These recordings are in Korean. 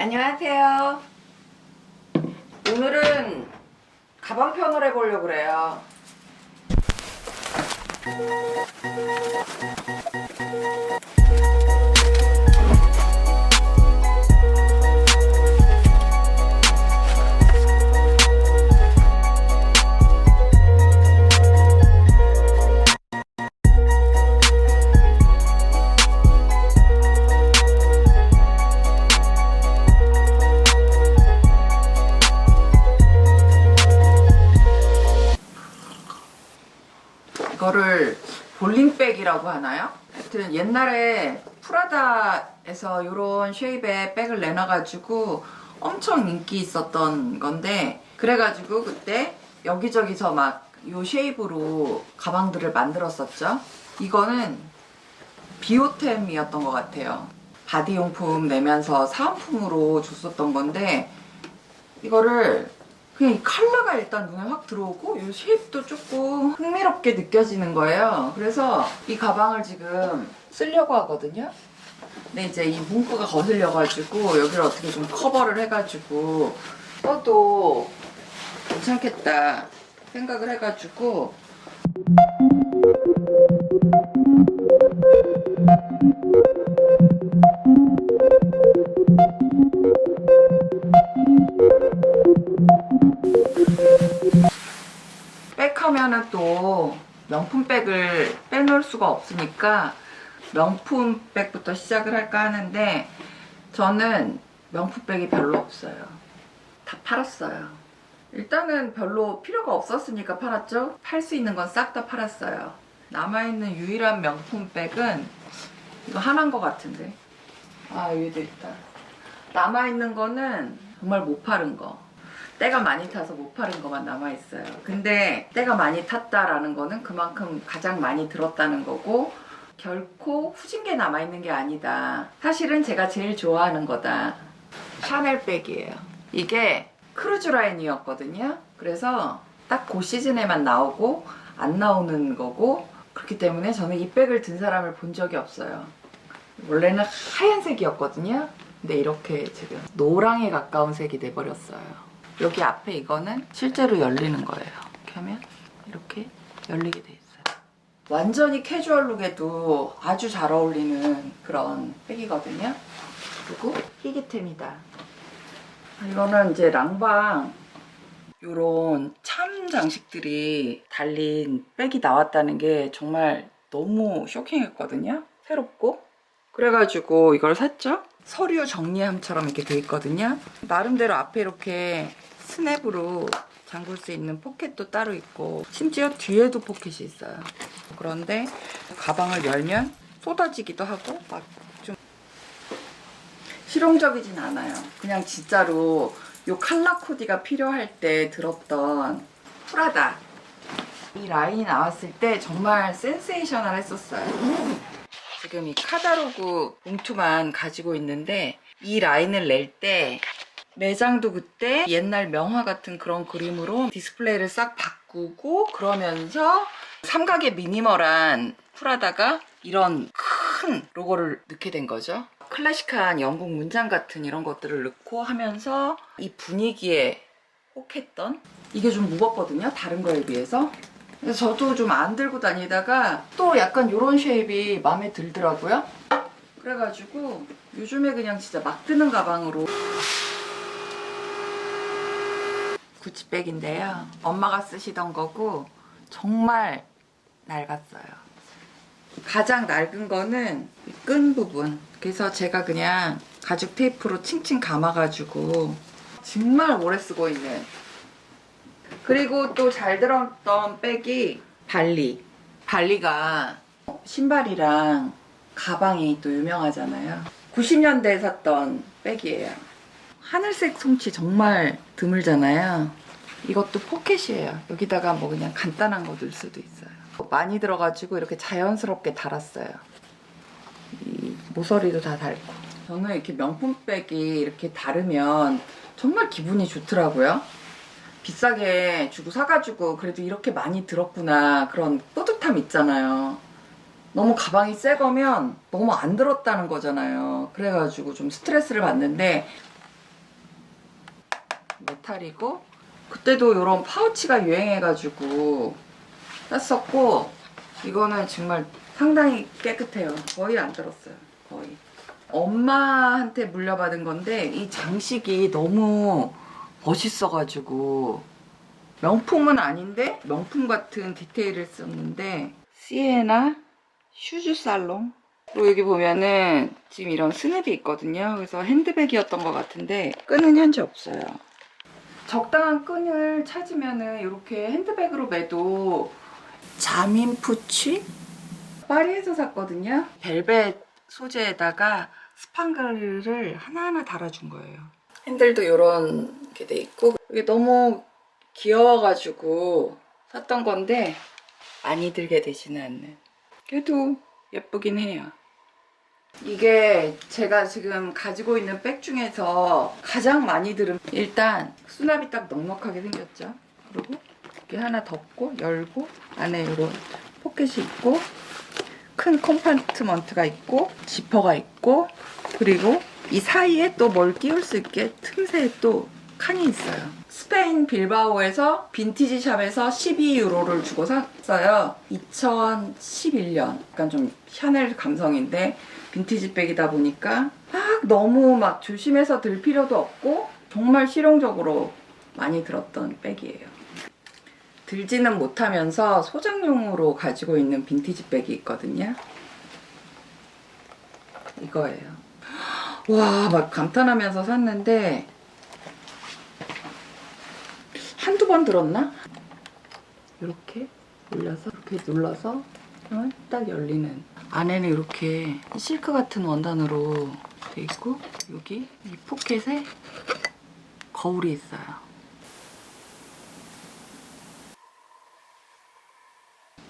안녕하세요. 오늘은 가방 편을 해보려고 그래요. 볼링백이라고 하나요? 하여튼 옛날에 프라다에서 이런 쉐입의 백을 내놔가지고 엄청 인기 있었던 건데 그래가지고 그때 여기저기서 막이 쉐입으로 가방들을 만들었었죠. 이거는 비오템이었던 것 같아요. 바디용품 내면서 사은품으로 줬었던 건데 이거를 그냥 이 컬러가 일단 눈에 확 들어오고 이 쉐입도 조금 흥미롭게 느껴지는 거예요. 그래서 이 가방을 지금 쓰려고 하거든요. 근데 이제 이 문구가 거슬려가지고 여기를 어떻게 좀 커버를 해가지고 써도 괜찮겠다 생각을 해가지고 명품백을 빼놓을 수가 없으니까 명품백부터 시작을 할까 하는데 저는 명품백이 별로 없어요. 다 팔았어요. 일단은 별로 필요가 없었으니까 팔았죠. 팔 수 있는 건 싹 다 팔았어요. 남아있는 유일한 명품백은 이거 하나인 것 같은데. 아, 여기도 있다. 남아있는 거는 정말 못 파는 거. 때가 많이 타서 못 파는 것만 남아 있어요. 근데 때가 많이 탔다라는 거는 그만큼 가장 많이 들었다는 거고, 결코 후진게 남아 있는 게 아니다. 사실은 제가 제일 좋아하는 거다. 샤넬 백이에요. 이게 크루즈 라인이었거든요. 그래서 딱 그 시즌에만 나오고 안 나오는 거고 그렇기 때문에 저는 이 백을 든 사람을 본 적이 없어요. 원래는 하얀색이었거든요. 근데 이렇게 지금 노랑에 가까운 색이 돼버렸어요. 여기 앞에 이거는 실제로 열리는 거예요. 이렇게 하면 이렇게 열리게 돼 있어요. 완전히 캐주얼 룩에도 아주 잘 어울리는 그런 백이거든요. 그리고 희귀템이다. 이거는 이제 랑방 요런 참 장식들이 달린 백이 나왔다는 게 정말 너무 쇼킹했거든요. 새롭고. 그래가지고 이걸 샀죠. 서류 정리함처럼 이렇게 돼 있거든요. 나름대로 앞에 이렇게 스냅으로 잠글 수 있는 포켓도 따로 있고 심지어 뒤에도 포켓이 있어요. 그런데 가방을 열면 쏟아지기도 하고 막 좀 실용적이진 않아요. 그냥 진짜로 요 칼라 코디가 필요할 때 들었던 프라다 이 라인이 나왔을 때 정말 센세이셔널 했었어요. 지금 이 카다로그 봉투만 가지고 있는데 이 라인을 낼 때 매장도 그때 옛날 명화 같은 그런 그림으로 디스플레이를 싹 바꾸고 그러면서 삼각의 미니멀한 프라다가 이런 큰 로고를 넣게 된 거죠. 클래식한 영국 문장 같은 이런 것들을 넣고 하면서 이 분위기에 혹했던 이게 좀 무겁거든요. 다른 거에 비해서. 저도 좀 안 들고 다니다가 또 약간 이런 쉐입이 마음에 들더라고요. 그래가지고 요즘에 그냥 진짜 막 드는 가방으로 구찌백인데요. 엄마가 쓰시던 거고 정말 낡았어요. 가장 낡은 거는 이끈 부분. 그래서 제가 그냥 가죽 테이프로 칭칭 감아가지고 정말 오래 쓰고 있는. 그리고 또 잘 들었던 백이 발리. 발리가 신발이랑 가방이 또 유명하잖아요. 90년대에 샀던 백이에요. 하늘색 솜치 정말 드물잖아요. 이것도 포켓이에요. 여기다가 뭐 그냥 간단한 거 넣을 수도 있어요. 많이 들어가지고 이렇게 자연스럽게 달았어요. 이 모서리도 다 달고. 저는 이렇게 명품백이 이렇게 다르면 정말 기분이 좋더라고요. 비싸게 주고 사가지고 그래도 이렇게 많이 들었구나 그런 뿌듯함 있잖아요. 너무 가방이 새 거면 너무 안 들었다는 거잖아요. 그래가지고 좀 스트레스를 받는데 메탈이고 그때도 이런 파우치가 유행해가지고 샀었고 이거는 정말 상당히 깨끗해요. 거의 안 들었어요. 거의. 엄마한테 물려받은 건데 이 장식이 너무 멋있어가지고 명품은 아닌데 명품 같은 디테일을 썼는데 시에나 슈즈 살롱 그리고 여기 보면은 지금 이런 스냅이 있거든요. 그래서 핸드백이었던 것 같은데 끈은 현재 없어요. 적당한 끈을 찾으면은 이렇게 핸드백으로 매도 자민 푸치 파리에서 샀거든요. 벨벳 소재에다가 스판글을 하나하나 달아준 거예요. 핸들도 이런 게 돼 있고 이게 너무 귀여워가지고 샀던 건데 많이 들게 되지는 않는. 그래도 예쁘긴 해요. 이게 제가 지금 가지고 있는 백 중에서 가장 많이 들은 일단 수납이 딱 넉넉하게 생겼죠. 그리고 이렇게 하나 덮고 열고 안에 이런 포켓이 있고 큰 컴파트먼트가 있고 지퍼가 있고 그리고 이 사이에 또 뭘 끼울 수 있게 틈새에 또 칸이 있어요. 스페인 빌바오에서 빈티지 샵에서 12유로를 주고 샀어요. 2011년. 약간 좀 샤넬 감성인데 빈티지 백이다 보니까 막 너무 막 조심해서 들 필요도 없고 정말 실용적으로 많이 들었던 백이에요. 들지는 못하면서 소장용으로 가지고 있는 빈티지 백이 있거든요. 이거예요. 와, 막 감탄하면서 샀는데 한두 번 들었나? 이렇게 올려서 이렇게 눌러서 그러면 딱 열리는 안에는 이렇게 실크 같은 원단으로 돼 있고 여기 이 포켓에 거울이 있어요.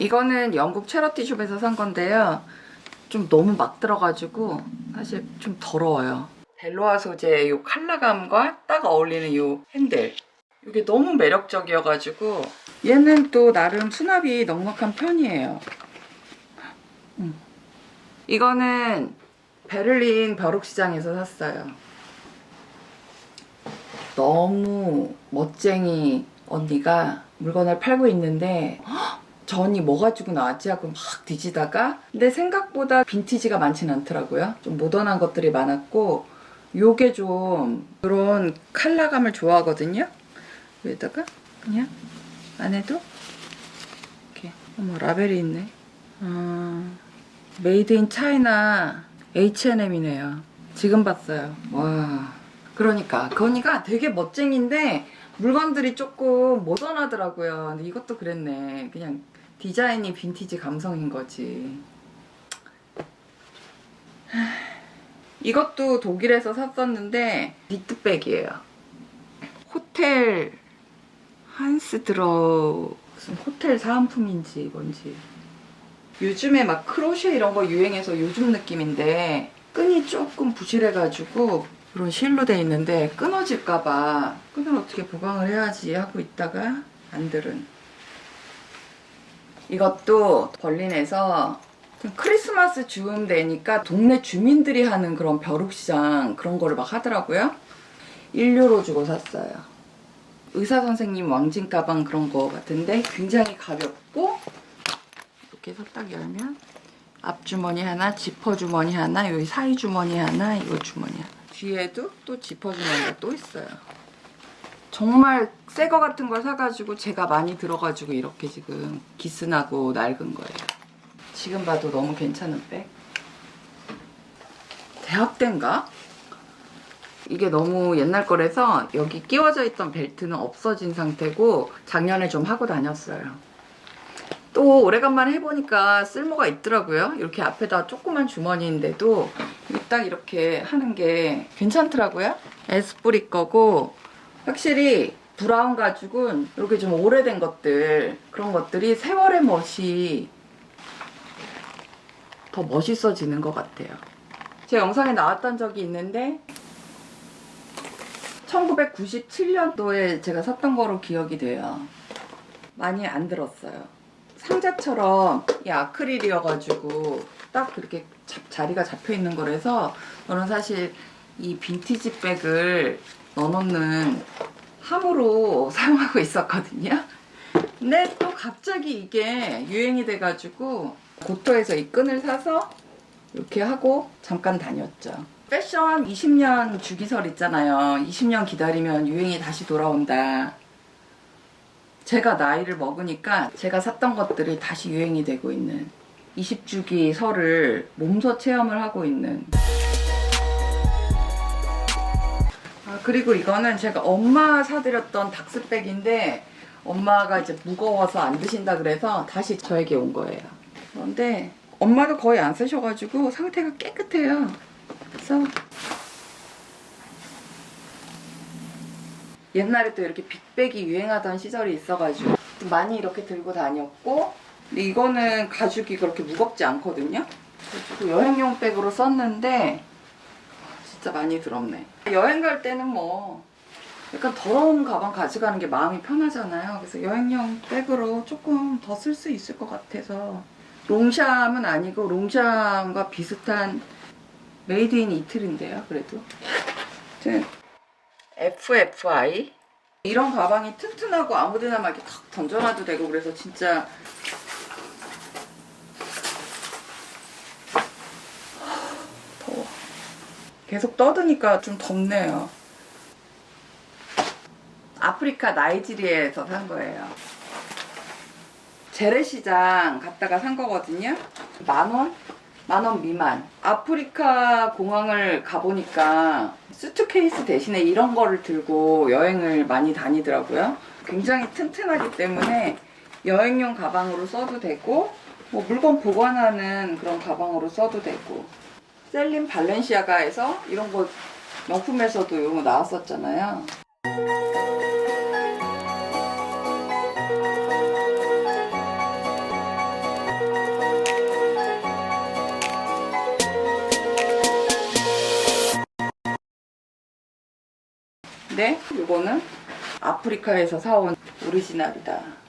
이거는 영국 체러티 숍에서 산 건데요. 좀 너무 막 들어가지고 사실 좀 더러워요. 벨로아 소재의 이 컬러감과 딱 어울리는 이 핸들. 이게 너무 매력적이어가지고 얘는 또 나름 수납이 넉넉한 편이에요. 음. 이거는 베를린 벼룩시장에서 샀어요. 너무 멋쟁이 언니가 물건을 팔고 있는데 헉, 저 언니 뭐 가지고 나왔지 하고 막 뒤지다가 근데 생각보다 빈티지가 많진 않더라고요. 좀 모던한 것들이 많았고 요게 좀 그런 컬러감을 좋아하거든요. 여기다가 그냥 안에도 이렇게 어머 라벨이 있네. 아, 메이드 인 차이나 H&M이네요. 지금 봤어요. 와. 그러니까 그 언니가 되게 멋쟁인데 물건들이 조금 모던하더라고요. 근데 이것도 그랬네. 그냥 디자인이 빈티지 감성인 거지. 하, 이것도 독일에서 샀었는데 니트백이에요. 호텔 한스 들어 무슨 호텔 사은품인지 뭔지 요즘에 막 크로셰 이런 거 유행해서 요즘 느낌인데 끈이 조금 부실해가지고 이런 실로 돼 있는데 끊어질까봐 끈을 어떻게 보강을 해야지 하고 있다가 안 들은 이것도 벌린에서 좀 크리스마스 즈음 되니까 동네 주민들이 하는 그런 벼룩시장 그런 거를 막 하더라고요 1유로 주고 샀어요 의사 선생님 왕진 가방 그런 거 같은데 굉장히 가볍고 이렇게 해서 딱 열면 앞주머니 하나, 지퍼 주머니 하나, 여기 사이 주머니 하나, 이거 주머니 하나. 뒤에도 또 지퍼 주머니가 또 있어요. 정말 새 거 같은 걸 사가지고 제가 많이 들어가지고 이렇게 지금 기스나고 낡은 거예요. 지금 봐도 너무 괜찮은 백. 대학 때인가? 이게 너무 옛날 거라서 여기 끼워져 있던 벨트는 없어진 상태고 작년에 좀 하고 다녔어요. 또 오래간만에 해보니까 쓸모가 있더라고요. 이렇게 앞에다 조그만 주머니인데도 딱 이렇게 하는 게 괜찮더라고요. 에스쁘리 거고 확실히 브라운 가죽은 이렇게 좀 오래된 것들 그런 것들이 세월의 멋이 더 멋있어지는 것 같아요. 제 영상에 나왔던 적이 있는데 1997년도에 제가 샀던 거로 기억이 돼요. 많이 안 들었어요. 상자처럼 이 아크릴이어가지고 딱 그렇게 잡- 자리가 잡혀 있는 거라서 저는 사실 이 빈티지 백을 넣어놓는 함으로 사용하고 있었거든요. 근데 또 갑자기 이게 유행이 돼가지고 고토에서 이 끈을 사서 이렇게 하고 잠깐 다녔죠. 패션 20년 주기설 있잖아요. 20년 기다리면 유행이 다시 돌아온다. 제가 나이를 먹으니까 제가 샀던 것들이 다시 유행이 되고 있는 20주기 설을 몸소 체험을 하고 있는 그리고 이거는 제가 엄마 사드렸던 닥스백인데 엄마가 이제 무거워서 안 드신다 그래서 다시 저에게 온 거예요. 그런데 엄마도 거의 안 쓰셔가지고 상태가 깨끗해요. 그래서 옛날에 또 이렇게 빅백이 유행하던 시절이 있어가지고 많이 이렇게 들고 다녔고 근데 이거는 가죽이 그렇게 무겁지 않거든요. 그래가지고 여행용 백으로 썼는데 진짜 많이 더럽네. 여행 갈 때는 뭐 약간 더러운 가방 가져가는 게 마음이 편하잖아요. 그래서 여행용 백으로 조금 더 쓸 수 있을 것 같아서 롱샴은 아니고 롱샴과 비슷한 메이드 인 이틀인데요. 그래도 아무튼 FFI 이런 가방이 튼튼하고 아무데나 막 이렇게 탁 던져놔도 되고 그래서 진짜 더워. 계속 떠드니까 좀 덥네요. 아프리카 나이지리아에서 산 거예요. 재래시장 갔다가 산 거거든요. 만 원? 만 원 미만. 아프리카 공항을 가보니까 수트케이스 대신에 이런 거를 들고 여행을 많이 다니더라고요. 굉장히 튼튼하기 때문에 여행용 가방으로 써도 되고, 뭐 물건 보관하는 그런 가방으로 써도 되고. 셀린 발렌시아가에서 이런 거 명품에서도 이런 거 나왔었잖아요. 근데 이거는 아프리카에서 사온 오리지널이다.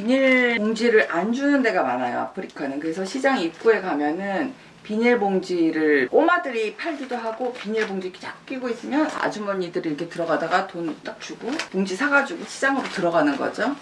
비닐 봉지를 안 주는 데가 많아요, 아프리카는. 그래서 시장 입구에 가면은 비닐 봉지를 꼬마들이 팔기도 하고 비닐 봉지 이렇게 쫙 끼고 있으면 아주머니들이 이렇게 들어가다가 돈 딱 주고 봉지 사가지고 시장으로 들어가는 거죠.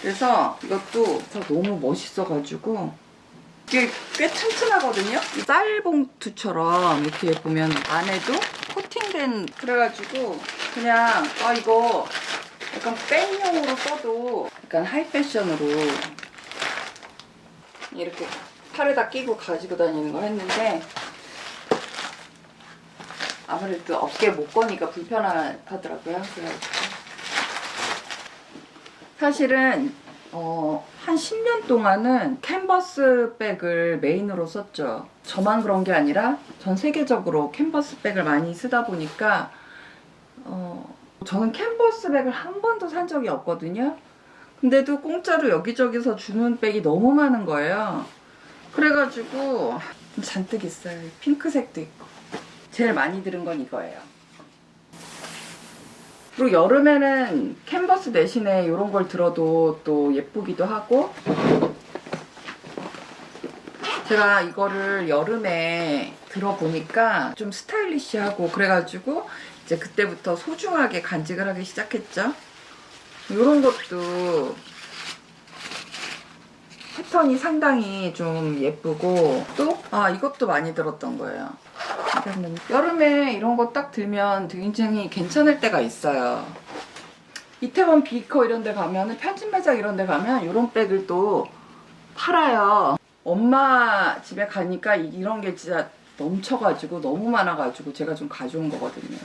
그래서 이것도 너무 멋있어가지고 이게 꽤 튼튼하거든요. 이 쌀봉투처럼 이렇게 보면 안에도 코팅된 그래가지고 그냥 아 이거 약간 백용으로 써도 약간 하이패션으로 이렇게 팔에다 끼고 가지고 다니는 걸 했는데 아무래도 어깨 못 거니까 불편하더라고요. 그래가지고 사실은 어, 한 10년 동안은 캔버스 백을 메인으로 썼죠. 저만 그런 게 아니라 전 세계적으로 캔버스 백을 많이 쓰다 보니까 어, 저는 캔버스 백을 한 번도 산 적이 없거든요. 근데도 공짜로 여기저기서 주는 백이 너무 많은 거예요. 그래가지고 잔뜩 있어요. 핑크색도 있고. 제일 많이 들은 건 이거예요. 그리고 여름에는 캔버스 대신에 이런 걸 들어도 또 예쁘기도 하고 제가 이거를 여름에 들어보니까 좀 스타일리시하고 그래가지고 이제 그때부터 소중하게 간직을 하기 시작했죠. 이런 것도 패턴이 상당히 좀 예쁘고 또 아 이것도 많이 들었던 거예요. 여름에 이런 거 딱 들면 굉장히 괜찮을 때가 있어요. 이태원 비커 이런 데 가면은 편집 매장 이런 데 가면 이런 백을 또 팔아요. 엄마 집에 가니까 이- 이런 게 진짜 넘쳐가지고 너무 많아가지고 제가 좀 가져온 거거든요.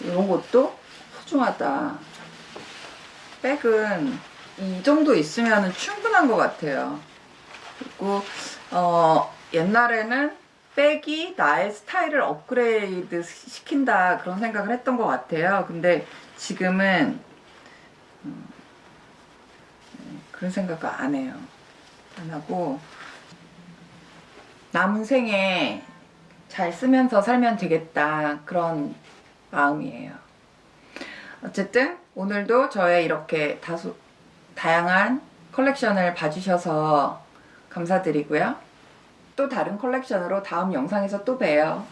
이런 것도 소중하다. 백은 이 정도 있으면 충분한 것 같아요. 그리고 어, 옛날에는 백이 나의 스타일을 업그레이드 시킨다 그런 생각을 했던 것 같아요. 근데 지금은 음, 네, 그런 생각을 안 해요. 안 하고 남은 생에 잘 쓰면서 살면 되겠다 그런 마음이에요. 어쨌든 오늘도 저의 이렇게 다소 다양한 컬렉션을 봐주셔서 감사드리고요. 또 다른 컬렉션으로 다음 영상에서 또 봬요.